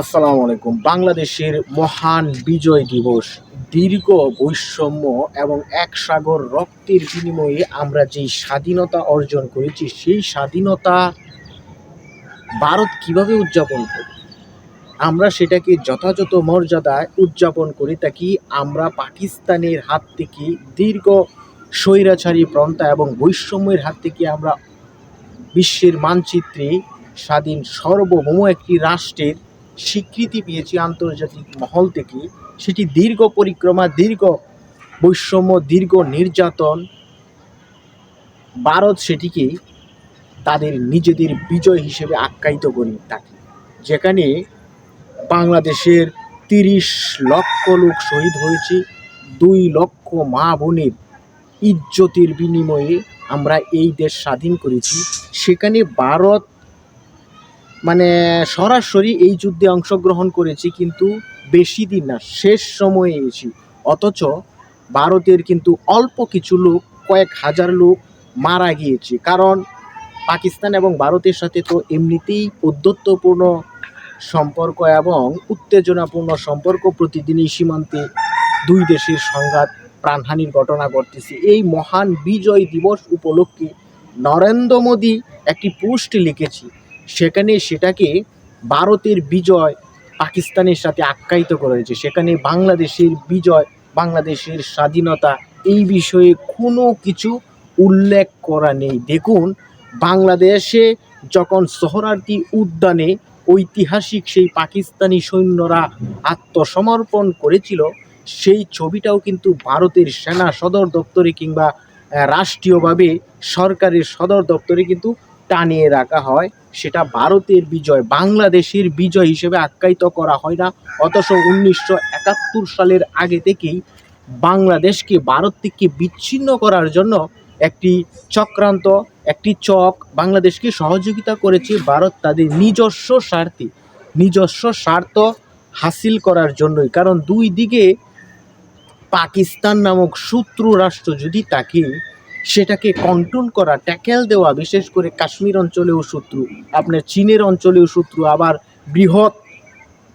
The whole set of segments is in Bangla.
আসসালামু আলাইকুম। বাংলাদেশের মহান বিজয় দিবস, দীর্ঘ বৈষম্য এবং এক সাগর রক্তের বিনিময়ে আমরা যেই স্বাধীনতা অর্জন করেছি, সেই স্বাধীনতা ভারত কীভাবে উদযাপন করি আমরা সেটাকে যথাযথ মর্যাদায় উদযাপন করে থাকি। আমরা পাকিস্তানের হাত থেকে দীর্ঘ স্বৈরাচারী প্রন্থা এবং বৈষম্যের হাত থেকে আমরা বিশ্বের মানচিত্রে স্বাধীন, সার্বভৌম একটি রাষ্ট্রের স্বীকৃতি পেয়েছি আন্তর্জাতিক মহল থেকে। সেটি দীর্ঘ পরিক্রমা, দীর্ঘ বৈষম্য, দীর্ঘ নির্যাতন। ভারত সেটিকে তাদের নিজেদের বিজয় হিসেবে আখ্যায়িত করে থাকে। যেখানে বাংলাদেশের তিরিশ লক্ষ লোক শহীদ হয়েছে। দুই লক্ষ মা বোনের ইজ্জতের বিনিময়ে আমরা এই দেশ স্বাধীন করেছি। সেখানে ভারত মানে সরাসরি এই যুদ্ধে অংশগ্রহণ করেছি কিন্তু বেশি দিন না, শেষ সময়ে এসেছি। অথচ ভারতের কিন্তু অল্প কিছু লোক, কয়েক হাজার লোক মারা গিয়েছে। কারণ পাকিস্তান এবং ভারতের সাথে তো এমনিতেই উদ্ধত্তপূর্ণ সম্পর্ক এবং উত্তেজনাপূর্ণ সম্পর্ক প্রতিদিনই সীমান্তে দুই দেশের সংঘাত, প্রাণহানির ঘটনা ঘটতেছে। এই মহান বিজয় দিবস উপলক্ষে নরেন্দ্র মোদী একটি পোস্ট লিখেছি। সেখানে সেটাকে ভারতের বিজয় পাকিস্তানের সাথে আখ্যায়িত করেছে। সেখানে বাংলাদেশের বিজয়, বাংলাদেশের স্বাধীনতা এই বিষয়ে কোনো কিছু উল্লেখ করা নেই। দেখুন, বাংলাদেশে যখন সোহরার্দি উদ্যানে ঐতিহাসিক সেই পাকিস্তানি সৈন্যরা আত্মসমর্পণ করেছিল, সেই ছবিটাও কিন্তু ভারতের সেনা সদর দপ্তরে কিংবা রাষ্ট্রীয়ভাবে সরকারের সদর দপ্তরে কিন্তু টানিয়ে রাখা হয়, সেটা ভারতের বিজয়, বাংলাদেশের বিজয় হিসেবে আখ্যায়িত করা হয় না। অথচ উনিশশো একাত্তর সালের আগে থেকেই বাংলাদেশকে ভারত থেকে বিচ্ছিন্ন করার জন্য একটি চক্রান্ত, একটি চক বাংলাদেশকে সহযোগিতা করেছে ভারত তাদের নিজস্ব স্বার্থে, নিজস্ব স্বার্থ হাসিল করার জন্যই। কারণ দুই দিকে পাকিস্তান নামক শত্রু রাষ্ট্র যদি তাকে সেটাকে কন্ট্রোল করা ট্যাকেল দেওয়া, বিশেষ করে কাশ্মীর অঞ্চলেও শত্রু, আপনার চীনের অঞ্চলেও শত্রু, আবার বৃহৎ,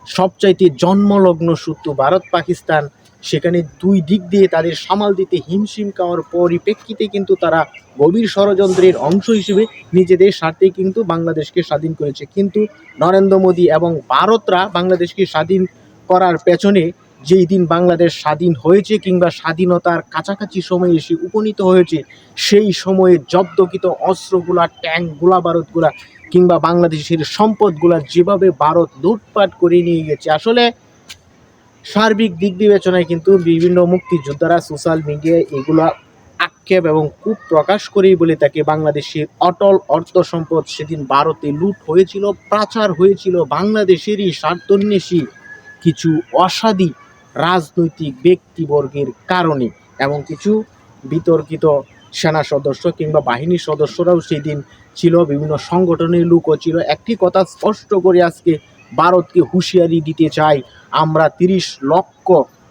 সবচাইতে জন্মলগ্ন শত্রু ভারত, পাকিস্তান, সেখানে দুই দিক দিয়ে তাদের সামাল দিতে হিমশিম খাওয়ার পরিপ্রেক্ষিতে কিন্তু তারা গভীর ষড়যন্ত্রের অংশ হিসেবে নিজেদের স্বার্থে কিন্তু বাংলাদেশকে স্বাধীন করেছে। কিন্তু নরেন্দ্র মোদী এবং ভারতরা বাংলাদেশকে স্বাধীন করার পেছনে যেই দিন বাংলাদেশ স্বাধীন হয়েছে কিংবা স্বাধীনতার কাছাকাছি সময়ে এসে উপনীত হয়েছে, সেই সময়ে জব্দকৃত অস্ত্রগুলা, ট্যাঙ্ক গোলা বারুদগুলা কিংবা বাংলাদেশের সম্পদগুলা যেভাবে ভারত লুটপাট করে নিয়ে গেছে। আসলে সার্বিক দিক বিবেচনায় কিন্তু বিভিন্ন মুক্তিযোদ্ধারা সোশ্যাল মিডিয়ায় এগুলা আক্ষেপ এবং কূপ প্রকাশ করেই বলে থাকে, বাংলাদেশের অটল অর্থ সম্পদ সেদিন ভারতে লুট হয়েছিল, পাচার হয়েছিল, বাংলাদেশেরই স্বার্থন্বেষী কিছু অসাধী রাজনৈতিক ব্যক্তিবর্গের কারণে এবং কিছু বিতর্কিত সেনা সদস্য কিংবা বাহিনীর সদস্যরাও সেই দিন ছিল, বিভিন্ন সংগঠনের লোকও ছিল। একটি কথা স্পষ্ট করে আজকে ভারতকে হুঁশিয়ারি দিতে চাই, আমরা তিরিশ লক্ষ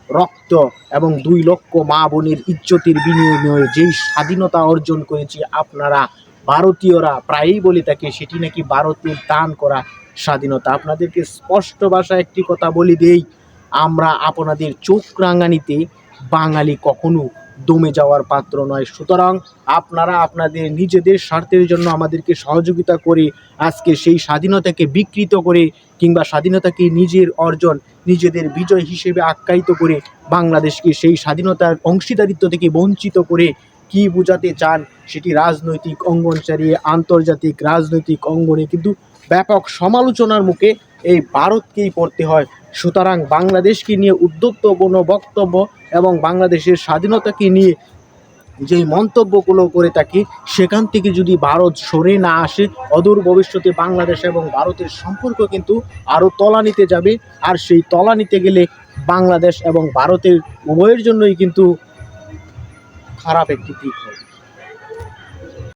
রক্ত এবং দুই লক্ষ মা বোনের ইজ্জতের বিনিময়ে যেই স্বাধীনতা অর্জন করেছি, আপনারা ভারতীয়রা প্রায়ই বলে থাকে সেটি নাকি ভারতের দান করা স্বাধীনতা। আপনাদেরকে স্পষ্ট ভাষায় একটি কথা বলে দেই আমরা আপনাদের চোখ রাঙানিতে বাঙালি কখনো দমে যাওয়ার পাত্র নয়। সুতরাং আপনারা আপনাদের নিজেদের স্বার্থের জন্য আমাদেরকে সহযোগিতা করে আজকে সেই স্বাধীনতাকে বিকৃত করে কিংবা স্বাধীনতাকে নিজের অর্জন, নিজেদের বিজয় হিসেবে আখ্যায়িত করে বাংলাদেশকে সেই স্বাধীনতার অংশীদারিত্ব থেকে বঞ্চিত করে কি বোঝাতে চান সেটি রাজনৈতিক অঙ্গন ছাড়িয়ে আন্তর্জাতিক রাজনৈতিক অঙ্গনে কিন্তু ব্যাপক সমালোচনার মুখে এই ভারতকেই পড়তে হয়। সুতরাং বাংলাদেশকে নিয়ে উদ্যোক্তপূর্ণ বক্তব্য এবং বাংলাদেশের স্বাধীনতাকে নিয়ে যেই মন্তব্যগুলো করে থাকি, সেখান থেকে যদি ভারত সরে না আসে, অদূর ভবিষ্যতে বাংলাদেশ এবং ভারতের সম্পর্ক কিন্তু আরও তলানিতে যাবে। আর সেই তলানিতে গেলে বাংলাদেশ এবং ভারতের উভয়ের জন্যই কিন্তু খারাপ একটি দিক হবে।